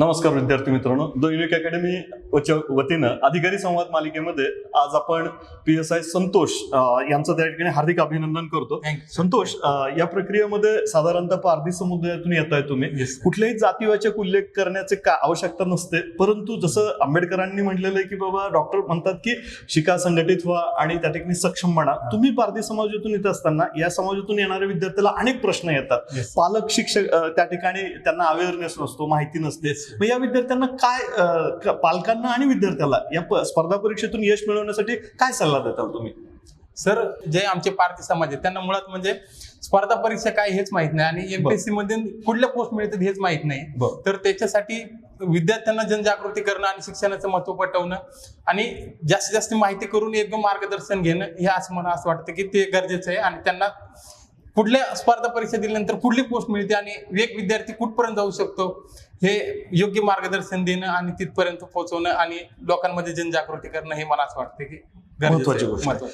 नमस्कार विद्यार्थी मित्रांनो. द युनिक अकॅडमी वतीनं अधिकारी संवाद मालिकेमध्ये आज आपण पी एस आय संतोष यांचं त्या ठिकाणी हार्दिक अभिनंदन करतो. संतोष या प्रक्रियेमध्ये साधारणतः पारधी समुदायातून येत आहे तुम्ही कुठल्याही जातीवाचक उल्लेख करण्याचे का आवश्यकता नसते परंतु जसं आंबेडकरांनी म्हटलेलं आहे की बाबा डॉक्टर म्हणतात की शिका संघटित व्हा आणि त्या ठिकाणी सक्षम म्हणा तुम्ही पारधी समाजातून येत असताना या समाजातून येणाऱ्या विद्यार्थ्याला अनेक प्रश्न येतात. पालक शिक्षक त्या ठिकाणी त्यांना अवेअरनेस नसतो माहिती नसते. मग या विद्यार्थ्यांना काय पालकांना आणि विद्यार्थ्याला या स्पर्धा परीक्षेतून यश मिळवण्यासाठी काय सल्ला देताल तुम्ही? सर जे आमचे पारधी समाज आहे त्यांना मुळात म्हणजे स्पर्धा परीक्षा काय हेच माहीत नाही आणि एमपीएससी मध्ये कुठल्या पोस्ट मिळतात हेच माहीत नाही. तर त्याच्यासाठी विद्यार्थ्यांना जनजागृती करणं आणि शिक्षणाचं महत्त्व पटवणं आणि जास्तीत जास्त माहिती करून एकदम मार्गदर्शन घेणं हे असं मला असं वाटतं की ते गरजेचं आहे आणि त्यांना कुठल्या स्पर्धा परीक्षा दिल्यानंतर कुठली पोस्ट मिळते आणि एक विद्यार्थी कुठपर्यंत जाऊ शकतो? हे योग्य मार्गदर्शन देणं आणि तिथपर्यंत पोहोचवणं आणि लोकांमध्ये जनजागृती करणं हे मला असं वाटतं की महत्वाची. गोष्ट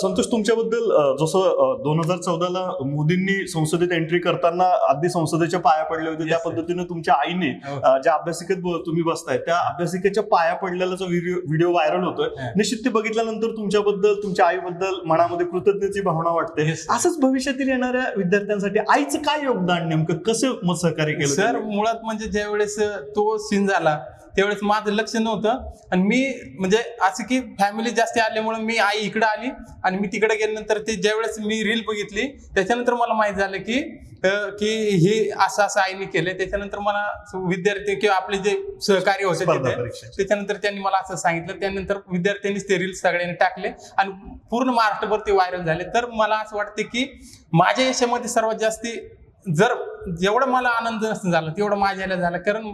संतोष तुमच्याबद्दल जसं दोन हजार चौदाला मोदींनी संसदेत एंट्री करताना अगदी संसदेच्या पाया पडले होते त्या. पद्धतीने तुमच्या आईने हो. ज्या अभ्यासिकेत तुम्ही बसताय त्या अभ्यासिकेच्या पाया पडलेला जो व्हिडिओ व्हायरल होतोय. निश्चित ते बघितल्यानंतर तुमच्याबद्दल तुमच्या आईबद्दल मनामध्ये कृतज्ञतेची भावना वाटते. असंच भविष्यातील येणाऱ्या विद्यार्थ्यांसाठी आईचं काय योगदान नेमकं कसं मत सहकार्य केलं सर? मुळात म्हणजे ज्या वेळेस तो सीन झाला त्यावेळेस माझं लक्ष नव्हतं. आणि मी म्हणजे असं की फॅमिली जास्त आल्यामुळे मी आई इकडे आली आणि मी तिकडे गेल्यानंतर ते ज्यावेळेस मी रील बघितली त्याच्यानंतर मला माहीत झालं की की हे असं असं आईने केलंय. त्याच्यानंतर मला विद्यार्थी किंवा आपले जे सहकारी होते. त्याच्यानंतर त्यांनी मला असं सांगितलं. त्यानंतर विद्यार्थ्यांनीच ते रील्स सगळ्यांनी टाकले आणि पूर्ण महाराष्ट्रभर ते व्हायरल झाले. तर मला असं वाटतं की माझ्या यशामध्ये सर्वात जास्ती जर जेवढं मला आनंद नसतं झाला तेवढं माझ्याला झाला. कारण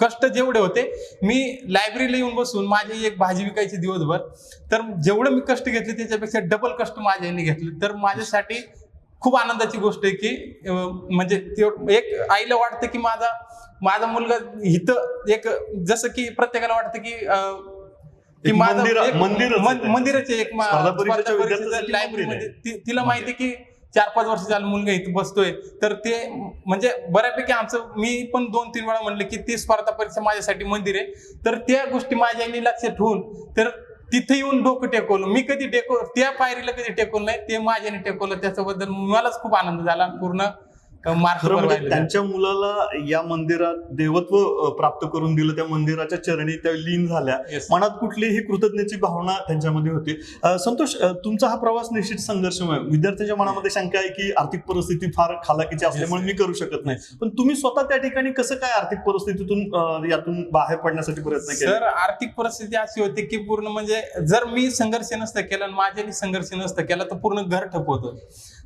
कष्ट जेवढे होते मी लायब्ररीला येऊन बसून माझी एक भाजी विकायची दिवसभर. तर जेवढं मी कष्ट घेतले त्याच्यापेक्षा डबल कष्ट माझ्या याने घेतले. तर माझ्यासाठी खूप आनंदाची गोष्ट आहे की म्हणजे एक आईला वाटतं की माझा माझा मुलगा इथं एक जसं की प्रत्येकाला वाटतं की माझा मंदिरच एक लायब्ररीमध्ये ती- तिला माहिती की चार पाच वर्ष झालं मुलगा इथं बसतोय. तर ते म्हणजे बऱ्यापैकी आमचं मी पण दोन तीन वेळा म्हणलं की ती स्पर्धा परीक्षा माझ्यासाठी मंदिर आहे. तर त्या गोष्टी माझ्या आईने लक्षात ठेवून तर तिथे येऊन डोकं टेकवलं. मी कधी टेकव त्या पायरीला कधी टेकवलं नाही ते माझ्याने टेकवलं. त्याच्याबद्दल मलाच खूप आनंद झाला पूर्ण. मार्क खरं म्हणजे त्यांच्या मुलाला या मंदिरात देवत्व प्राप्त करून दिलं त्या मंदिराच्या चरणी त्या लीन झाल्या. मनात कुठलीही कृतज्ञतेची भावना त्यांच्यामध्ये होती. संतोष तुमचा हा प्रवास निश्चित संघर्षमय. विद्यार्थ्यांच्या मनामध्ये शंका आहे की आर्थिक परिस्थिती फार खालाकीची असल्यामुळे मी करू शकत नाही. पण तुम्ही स्वतः त्या ठिकाणी कसं काय आर्थिक परिस्थितीतून यातून बाहेर पडण्यासाठी प्रयत्न केले? सर आर्थिक परिस्थिती अशी होती की पूर्ण म्हणजे जर मी संघर्ष नसतं केला आणि माझ्याने संघर्ष नसतं केला तर पूर्ण घर ठप होतं.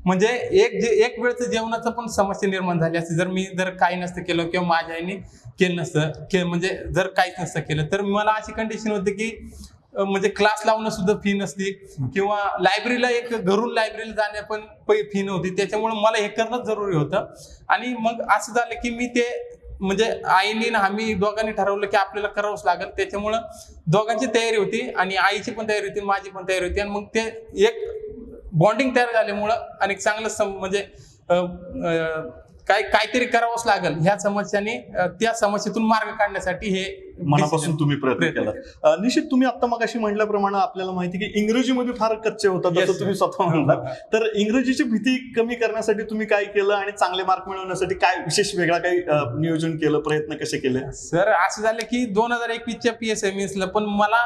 म्हणजे एक जे एक वेळचं जेवणाचं पण समस्या निर्माण झाली असती जर मी जर काही नसतं केलं किंवा माझ्या आईने केलं नसतं के म्हणजे जर काहीच नसतं केलं तर मला अशी कंडिशन होती की म्हणजे क्लास लावणं सुद्धा फी नसती किंवा लायब्ररीला एक घरून लायब्ररीला जाण्या पण फी नव्हती. त्याच्यामुळे मला हे करणं जरुरी होतं. आणि मग असं झालं की मी ते म्हणजे आईने ना आम्ही दोघांनी ठरवलं की आपल्याला करावंच लागेल. त्याच्यामुळं दोघांची तयारी होती आणि आईची पण तयारी होती माझी पण तयारी होती. आणि मग ते एक बॉन्डिंग तयार झाल्यामुळं आणि एक चांगलं सम म्हणजे काय काहीतरी करावंच लागेल. ह्या समस्याने त्या समस्येतून मार्ग काढण्यासाठी हे मनापासून तुम्ही प्रयत्न केला. निश्चित तुम्ही आता मग अशी म्हटल्याप्रमाणे आपल्याला माहिती की इंग्रजीमध्ये फार कच्चे होता Yes, जसं sir. तुम्ही स्वतः म्हणला तर इंग्रजीची भीती कमी करण्यासाठी तुम्ही काय केलं आणि चांगले मार्क मिळवण्यासाठी काय विशेष वेगळा काही नियोजन केलं प्रयत्न कसे केले? सर असं झालं की दोन हजार एकवीसच्या पी एस एम ला पण मला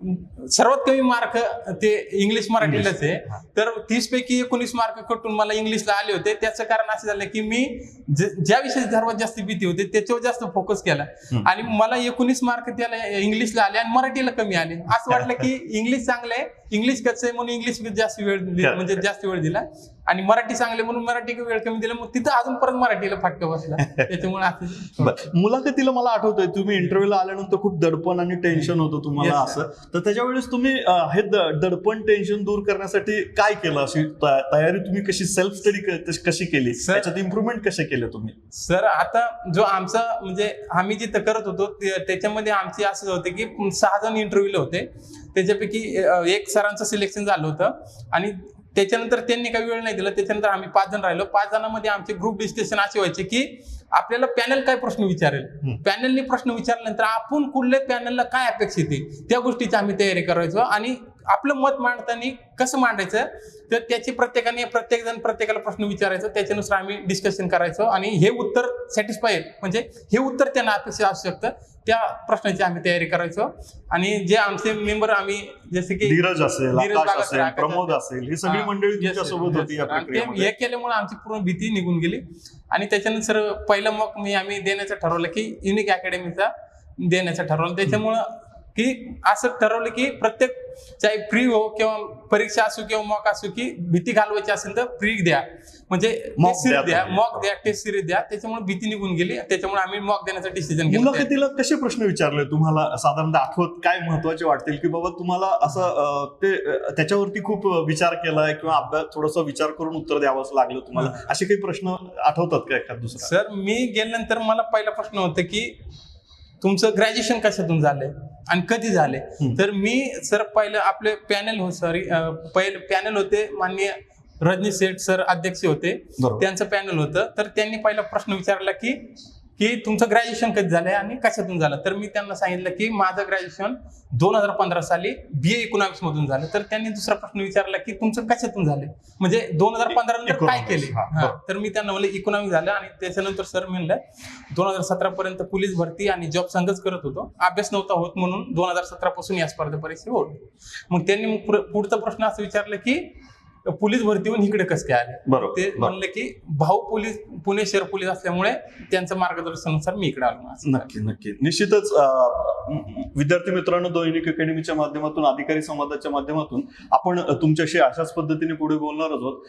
सर्वात कमी मार्क ते इंग्लिश मराठीलाच आहे. तर तीस पैकी एकोणीस मार्क कटून मला इंग्लिशला आले होते. त्याचं कारण असं झालं की मी ज्या विषयाची सर्वात जास्त भीती होती त्याच्यावर जास्त फोकस केला. आणि मला एकोणीस मार्क त्याला इंग्लिशला आले आणि मराठीला कमी आले. असं वाटलं की इंग्लिश चांगलं आहे इंग्लिश कच्चं आहे म्हणून इंग्लिश जास्त वेळ. म्हणजे जास्त वेळ दिला आणि मराठी चांगले म्हणून मराठी वेळ कमी दिला मग तिथं अजून परत मराठीला फाटका बसला त्याच्यामुळे. मुलाखतीला मला आठवतंय तुम्ही इंटरव्ह्यूला आल्यानंतर खूप दडपण आणि टेन्शन होतं तुम्हाला. असं तर त्याच्या वेळेस तुम्ही हे दडपण टेन्शन दूर करण्यासाठी काय केलं अशी तयारी तुम्ही कशी सेल्फ स्टडी कशी केली. त्याच्यात इम्प्रुव्हमेंट कसे केले तुम्ही सर आता जो आमचा म्हणजे आम्ही जिथं करत होतो त्याच्यामध्ये आमचे असं होते की सहा जण इंटरव्ह्यूला होते त्याच्यापैकी एक सरांचं सिलेक्शन झालं होतं. आणि त्याच्यानंतर त्यांनी काही वेळ नाही दिला. त्याच्यानंतर आम्ही पाच जण राहिलो. पाच जणांमध्ये आमचे ग्रुप डिस्कशन असे व्हायचे की आपल्याला पॅनल काय प्रश्न विचारेल. पॅनलने प्रश्न विचारल्यानंतर आपण कुठल्या पॅनलला काय अपेक्षित आहे त्या गोष्टीची आम्ही तयारी करायचो. आणि आपलं मत मांडताना कसं मांडायचं? तर त्याची प्रत्येकाने प्रत्येक जण प्रत्येकाला प्रश्न विचारायचो. त्याच्यानुसार आम्ही डिस्कशन करायचो. आणि हे उत्तर सॅटिस्फाय म्हणजे हे उत्तर त्यांना अपेक्षित असू शकतं. त्या प्रश्नाची आम्ही तयारी करायचो. आणि जे आमचे मेंबर आम्ही जसे की धीरज असेल प्रमोद असेल. ही सगळी मंडळी सोबत होती हे केल्यामुळे आमची पूर्ण भीती निघून गेली. आणि त्याच्यानंतर पहिलं मग मी आम्ही देण्याचं ठरवलं की युनिक अकॅडमीचा देण्याचं ठरवलं. त्याच्यामुळं की असं ठरवलं की प्रत्येक चाहे फ्री हो किंवा परीक्षा असो किंवा मॉक असो की भीती घालवायची असेल तर फ्री द्या. म्हणजे सिरीज द्या. मॉक द्या टेस्ट सिरीज द्या. त्याच्यामुळे भीती निघून गेली. त्याच्यामुळे आम्ही मॉक देण्याचं डिसिजन घेतलं. मुलाखतीला कसे प्रश्न विचारले तुम्हाला? साधारणतः आठवत काय महत्त्वाचे वाटतील? की बाबा तुम्हाला असं ते त्याच्यावरती खूप विचार केलाय किंवा अभ्यास थोडासा विचार करून उत्तर द्यावंच लागलं तुम्हाला? असे काही प्रश्न आठवतात का एखाद दुसरा? सर मी गेल्यानंतर मला पहिला प्रश्न होता की तुमचं ग्रॅज्युएशन कशातून झालंय? आणि कधी झाले. तर मी सर पहिलं आपले पॅनल हो सॉरी पहिले पॅनल होते माननीय रजनी सेठ सर अध्यक्ष होते. त्यांचं पॅनल होतं. तर त्यांनी पहिला प्रश्न विचारला की की तुमचं ग्रॅज्युएशन कधी झालंय आणि कशातून झालं? तर मी त्यांना सांगितलं की माझं ग्रॅज्युएशन दोन हजार पंधरा साली बी ए इकॉनॉमिक्स मधून झालं. तर त्यांनी दुसरा प्रश्न विचारला की तुमचं कशातून झालंय? म्हणजे दोन हजार पंधरा नंतर काय केले. तर मी त्यांना म्हणलं इकॉनॉमिक झालं. आणि त्याच्यानंतर सर म्हणलं दोन हजार सतरा पर्यंत पोलीस भरती आणि जॉब संघच करत होतो. अभ्यास नव्हता होत म्हणून दोन हजार सतरा पासून या स्पर्धा परीक्षा होत मग त्यांनी मग पुढं- पुढचा प्रश्न असं विचारला की पोलीस भरती होऊन इकडे कसं काय आले? बरोबर ते. म्हणले की भाऊ पोलीस पुणे शहर पोलीस असल्यामुळे त्यांचं मार्गदर्शनानुसार मी इकडे आलो. नक्की नक्की. निश्चितच विद्यार्थी मित्रांनो दैनिक अकॅडमीच्या माध्यमातून अधिकारी संवादाच्या माध्यमातून आपण तुमच्याशी अशाच पद्धतीने पुढे बोलणार आहोत.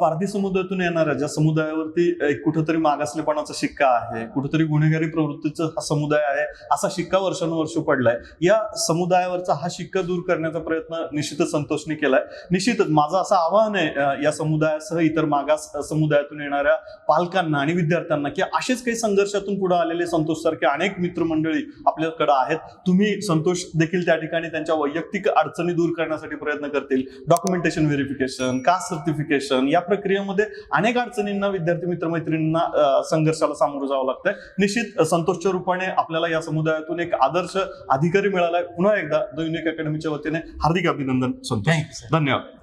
पारधी समुदायातून येणाऱ्या ज्या समुदायावरती कुठंतरी मागासलेपणाचा शिक्का आहे कुठंतरी गुन्हेगारी प्रवृत्तीचा हा समुदाय आहे असा शिक्का वर्षानुवर्ष पडलाय. या समुदायावरचा हा शिक्का दूर करण्याचा प्रयत्न निश्चितच संतोषने केलाय. निश्चितच माझं असं आवाहन आहे या समुदायासह इतर मागास समुदायातून येणाऱ्या पालकांना आणि विद्यार्थ्यांना की असेच काही संघर्षातून पुढे आलेले संतोष सारखे अनेक मित्रमंडळी आपल्याकडे आहेत. तुम्ही संतोष देखील त्या ठिकाणी त्यांच्या वैयक्तिक अडचणी दूर करण्यासाठी प्रयत्न करतील. डॉक्युमेंटेशन व्हेरिफिकेशन कास्ट सर्टिफिकेशन या प्रक्रियेमध्ये अनेक अडचणींना विद्यार्थी मित्रमैत्रिणींना संघर्षाला सामोरं जावं लागतंय. निश्चित संतोषच्या रूपाने आपल्याला या समुदायातून एक आदर्श अधिकारी मिळालाय. पुन्हा एकदा दैनिक अकॅडमीच्या वतीने हार्दिक अभिनंदन संतोष. धन्यवाद.